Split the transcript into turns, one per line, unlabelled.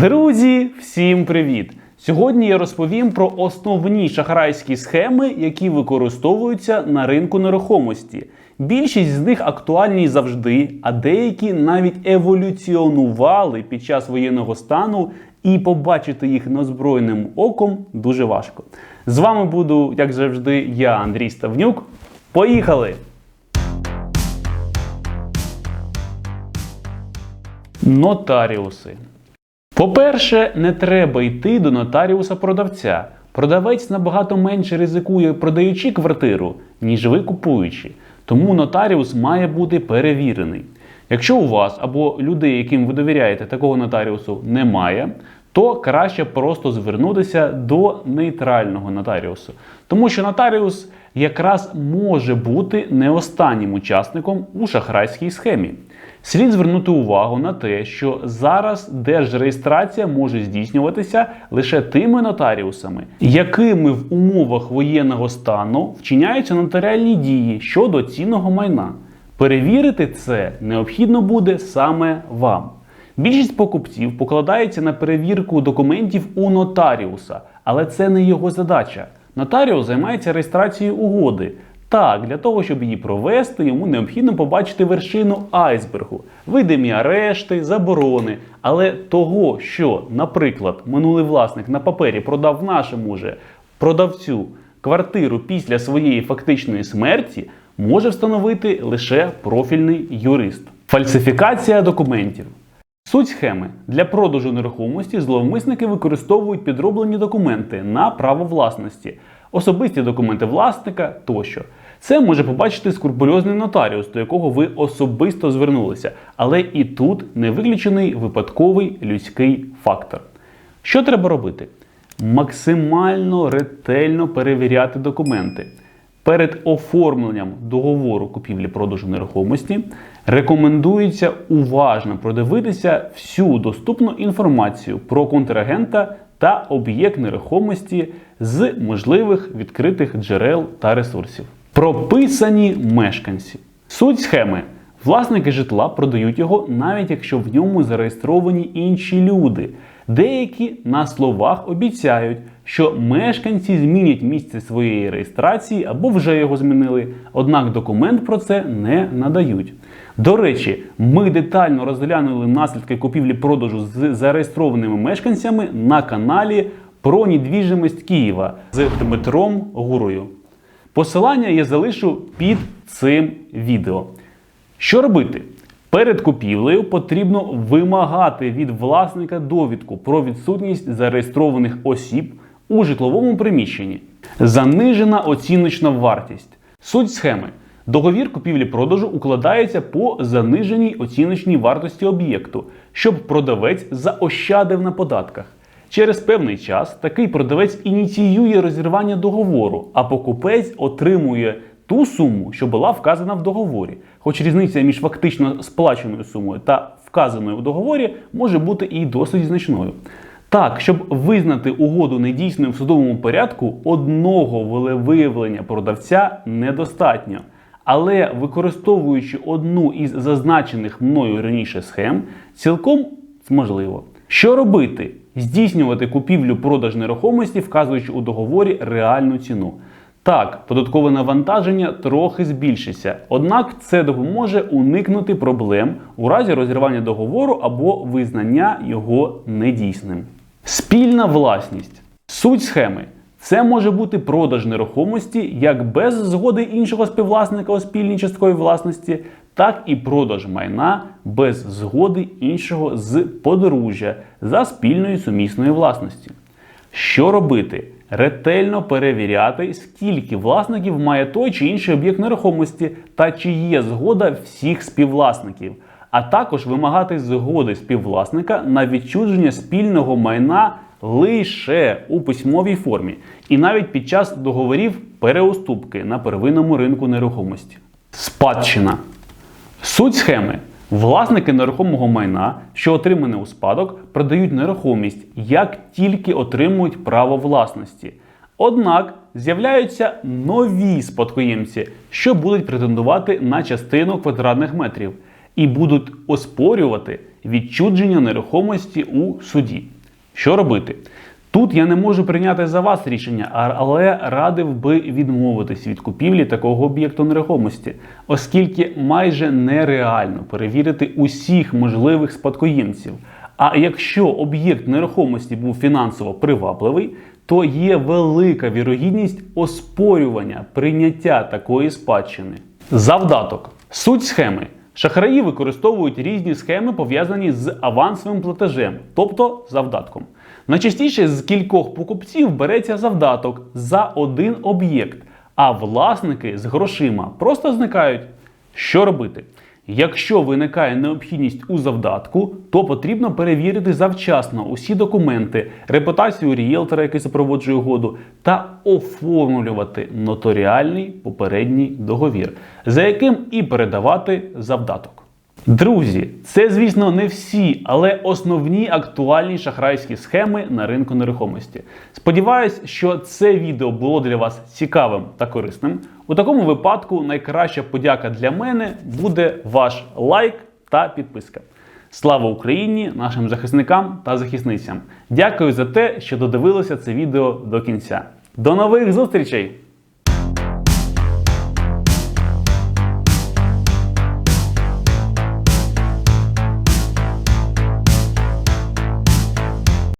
Друзі, всім привіт! Сьогодні я розповім про основні шахрайські схеми, які використовуються на ринку нерухомості. Більшість з них актуальні завжди, а деякі навіть еволюціонували під час воєнного стану, і побачити їх неозброєним оком дуже важко. З вами буду, як завжди, я, Андрій Ставнюк. Поїхали! Нотаріуси. По-перше, не треба йти до нотаріуса продавця. Продавець набагато менше ризикує, продаючи квартиру, ніж ви купуючи. Тому нотаріус має бути перевірений. Якщо у вас або людей, яким ви довіряєте, такого нотаріусу немає, то краще просто звернутися до нейтрального нотаріусу. Тому що нотаріус якраз може бути не останнім учасником у шахрайській схемі. Слід звернути увагу на те, що зараз держреєстрація може здійснюватися лише тими нотаріусами, якими в умовах воєнного стану вчиняються нотаріальні дії щодо цінного майна. Перевірити це необхідно буде саме вам. Більшість покупців покладається на перевірку документів у нотаріуса, але це не його задача. Нотаріус займається реєстрацією угоди. Так, для того, щоб її провести, йому необхідно побачити вершину айсбергу, видимі арешти, заборони. Але того, що, наприклад, минулий власник на папері продав нашому же продавцю квартиру після своєї фактичної смерті, може встановити лише профільний юрист. Фальсифікація документів. Суть схеми для продажу нерухомості зловмисники використовують підроблені документи на право власності, особисті документи власника тощо. Це може побачити скрупульозний нотаріус, до якого ви особисто звернулися, але і тут не виключений випадковий людський фактор. Що треба робити? Максимально ретельно перевіряти документи. Перед оформленням договору купівлі-продажу нерухомості рекомендується уважно продивитися всю доступну інформацію про контрагента та об'єкт нерухомості з можливих відкритих джерел та ресурсів. Прописані мешканці. Суть схеми. Власники житла продають його, навіть якщо в ньому зареєстровані інші люди. Деякі на словах обіцяють, що мешканці змінять місце своєї реєстрації або вже його змінили, однак документ про це не надають. До речі, ми детально розглянули наслідки купівлі-продажу з зареєстрованими мешканцями на каналі про недвіжимость Києва з Дмитром Гурою. Посилання я залишу під цим відео. Що робити? Перед купівлею потрібно вимагати від власника довідку про відсутність зареєстрованих осіб у житловому приміщенні. Занижена оціночна вартість. Суть схеми. Договір купівлі-продажу укладається по заниженій оціночній вартості об'єкту, щоб продавець заощадив на податках. Через певний час такий продавець ініціює розірвання договору, а покупець отримує ту суму, що була вказана в договорі. Хоч різниця між фактично сплаченою сумою та вказаною у договорі може бути і досить значною. Так, щоб визнати угоду недійсною в судовому порядку, одного волевиявлення продавця недостатньо. Але використовуючи одну із зазначених мною раніше схем, цілком можливо. Що робити? Здійснювати купівлю-продаж нерухомості, вказуючи у договорі реальну ціну. Так, податкове навантаження трохи збільшиться, однак це допоможе уникнути проблем у разі розірвання договору або визнання його недійсним. Спільна власність. Суть схеми. Це може бути продаж нерухомості як без згоди іншого співвласника у спільній частковій власності, так і продаж майна без згоди іншого з подружжя за спільної сумісної власності. Що робити? Ретельно перевіряти, скільки власників має той чи інший об'єкт нерухомості та чи є згода всіх співвласників, а також вимагати згоди співвласника на відчуження спільного майна лише у письмовій формі, і навіть під час договорів переуступки на первинному ринку нерухомості. Спадщина. Суть схеми. Власники нерухомого майна, що отримане у спадок, продають нерухомість, як тільки отримують право власності. Однак з'являються нові спадкоємці, що будуть претендувати на частину квадратних метрів, і будуть оспорювати відчудження нерухомості у суді. Що робити? Тут я не можу прийняти за вас рішення, але радив би відмовитись від купівлі такого об'єкту нерухомості, оскільки майже нереально перевірити усіх можливих спадкоємців. А якщо об'єкт нерухомості був фінансово привабливий, то є велика вірогідність оспорювання прийняття такої спадщини. Завдаток. Суть схеми. Шахраї використовують різні схеми, пов'язані з авансовим платежем, тобто завдатком. Найчастіше з кількох покупців береться завдаток за один об'єкт, а власники з грошима просто зникають. Що робити? Якщо виникає необхідність у завдатку, то потрібно перевірити завчасно усі документи, репутацію рієлтора, який супроводжує угоду, та оформлювати нотаріальний попередній договір, за яким і передавати завдаток. Друзі, це, звісно, не всі, але основні актуальні шахрайські схеми на ринку нерухомості. Сподіваюсь, що це відео було для вас цікавим та корисним. У такому випадку найкраща подяка для мене буде ваш лайк та підписка. Слава Україні, нашим захисникам та захисницям! Дякую за те, що додивилися це відео до кінця. До нових зустрічей!